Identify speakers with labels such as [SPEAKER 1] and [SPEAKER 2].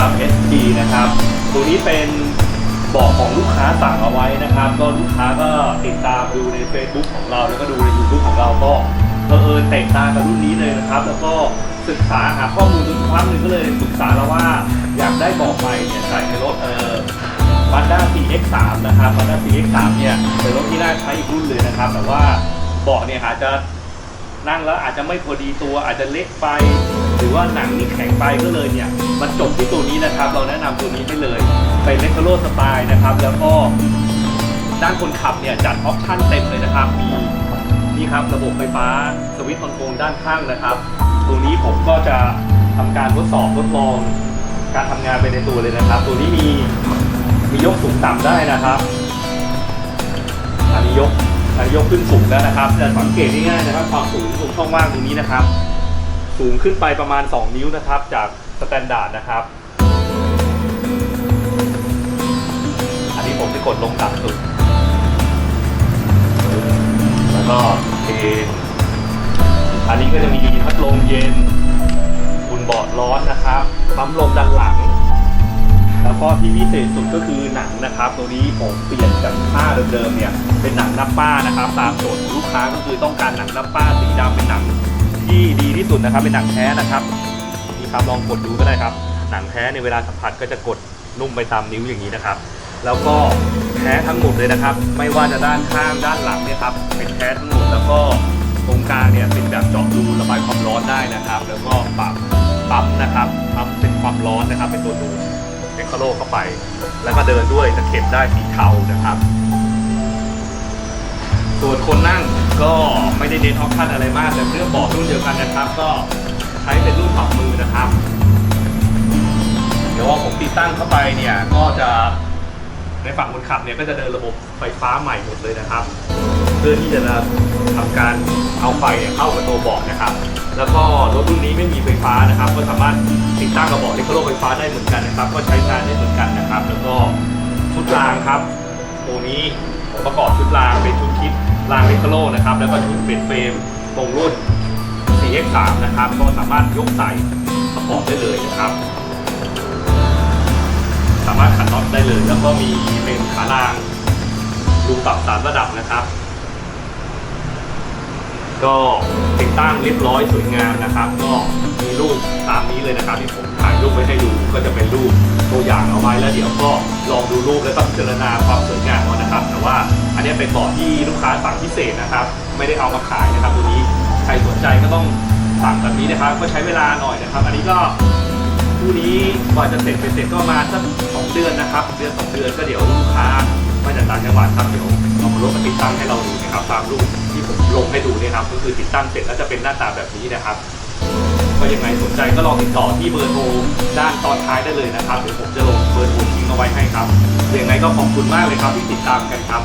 [SPEAKER 1] นะครับ ST นะครับ ตัวนี้เป็นบอกของลูกค้าสั่งเอาไว้นะครับ ก็ลูกค้าก็ติดตามดูใน Facebook ของเรา แล้วก็ดูใน YouTube ของเราก็เผอิญเตะตากับรุ่นนี้เลยนะครับ แล้วก็ศึกษาหาข้อมูลจนสักพักหนึ่งก็เลยปรึกษาเราว่าอยากได้บอกใหม่เนี่ยใส่ในรถเออ Mazda CX3 นะครับ Mazda CX3 เนี่ยเป็นรถที่น่าใช้อีกรุ่นเลยนะครับ แต่ว่าเบาะเนี่ยอาจจะ นั่งแล้วอาจจะไม่พอดีตัวอาจจะเล็กไป หรือว่าหนังนี่แข็งไปก็เลยเนี่ยมันจบที่ตัวนี้นะครับ เราแนะนำตัวนี้ให้เลยเป็นเลคโ o สไตล์นะครับ แล้วก็ด้านคนขับเนี่ยจัดออปชั่นเต็มเลยนะครับมีนี่ครับระบบไฟฟ้าสวิตช์คอนโทรลด้านข้างนะครับ ตัวนี้ผมก็จะทำการทดสอบทดลอง การทำงานไปในตัวเลยนะครับ ตัวนี้มีมียกสูงต่ำได้นะครับอันนี้ยก ยกขึ้นสูงแล้วนะครับจะสังเกตง่ายๆนะครับความสูงตรงช่องว่างตรงนี้นะครับ สูงขึ้นไปประมาณ 2 นิ้วนะครับ จากสแตนดาร์ดนะครับ อันนี้ผมจะกดลงต่ำสุด แล้วก็เอนอันนี้ก็จะมีพัดลมเย็นอุ่นเบาะร้อนนะครับปั๊มลมด้านหลัง แล้วก็ที่พิเศษสุดก็คือหนังนะครับ ตัวนี้ผมเปลี่ยนจากผ้าเดิมๆเนี่ยเป็นหนังนับป้านะครับ ตามโจทย์ลูกค้าก็คือต้องการหนังนับป้าสีดำเป็นหนังที่ดีที่สุดนะครับ เป็นหนังแท้นะครับนี่ครับลองกดดูก็ได้ครับ หนังแท้ในเวลาสัมผัสก็จะกดนุ่มไปตามนิ้วอย่างนี้นะครับ แล้วก็แท้ทั้งหมดเลยนะครับ ไม่ว่าจะด้านข้างด้านหลังเนี่ยครับเป็นแท้ทั้งหมดแล้วก็ตรงกลางเนี่ยเป็นแบบเจาะรูระบายความร้อนได้นะครับ แล้วก็ปรับปั๊มนะครับปั๊มเป็นความร้อนนะครับ เป็นตัวดู เทคโลเข้าไป แล้วก็เดินด้วยตะเข็บได้สีเทานะครับ ส่วนคนนั่งก็ไม่ได้เน้นออปชั่นอะไรมาก แต่เรื่องเบาะรุ่นเดียวกันนะครับ ก็ใช้เป็นรุ่นปรับมือนะครับ เดี๋ยวว่าผมติดตั้งเข้าไปเนี่ยก็จะในฝั่งคนขับเนี่ยก็จะเดินระบบไฟฟ้าใหม่หมดเลยนะครับ เพื่อที่จะทำการเอาไฟเนี่ยเข้ากับตัวเบาะนะครับ แล้วก็รถรุ่นนี้ไม่มีไฟฟ้านะครับ ก็สามารถติดตั้งกระบอกเล็กโลไฟฟ้าได้เหมือนกันนะครับ ก็ใช้งานได้เหมือนกันนะครับ แล้วก็ชุดรางครับ ตัวนี้ประกอบชุดรางเป็นชุดคิดรางเล็กโลนะครับ แล้วก็ชุดเป็นเฟรมตรงรุ่น CX3 นะครับ ก็สามารถยกใส่ประกอบได้เลยนะครับ สามารถขันน็อตได้เลย แล้วก็มีเป็นขารางรูปรับสามระดับนะครับ ก็ติดตั้งเรียบร้อยสวยงามนะครับ ก็มีรูปตามนี้เลยนะครับ ที่ผมถ่ายรูปไว้ให้ดูก็จะเป็นรูปตัวอย่างเอาไว้แล้วเดี๋ยวก็ลองดูรูปแล้วก็พิจารณาความสวยงามเอานะครับ แต่ว่าอันนี้เป็นเบาะที่ลูกค้าสั่งพิเศษนะครับ ไม่ได้เอามาขายนะครับตัวนี้ใครสนใจก็ต้องสั่งแบบนี้นะครับ ก็ใช้เวลาหน่อยนะครับ อันนี้ก็คู่นี้กว่าจะเสร็จไปเสร็จก็มาสักสองเดือนนะครับเดือนสองเดือนก็เดี๋ยวลูกค้ามาจากต่างจังหวัดครับเดี๋ยว รถมาติดตั้งให้เราดูนะครับตามรูปที่ผมลงให้ดูเนี่ยครับก็คือติดตั้งเสร็จแล้วจะเป็นหน้าตาแบบนี้นะครับก็ยังไงสนใจก็ลองติดต่อที่เบอร์โทรด้านตอนท้ายได้เลยนะครับเดี๋ยวผมจะลงเบอร์โทรทิ้งเอาไว้ให้ครับยังไงก็ขอบคุณมากเลยครับที่ติดตามกันครับ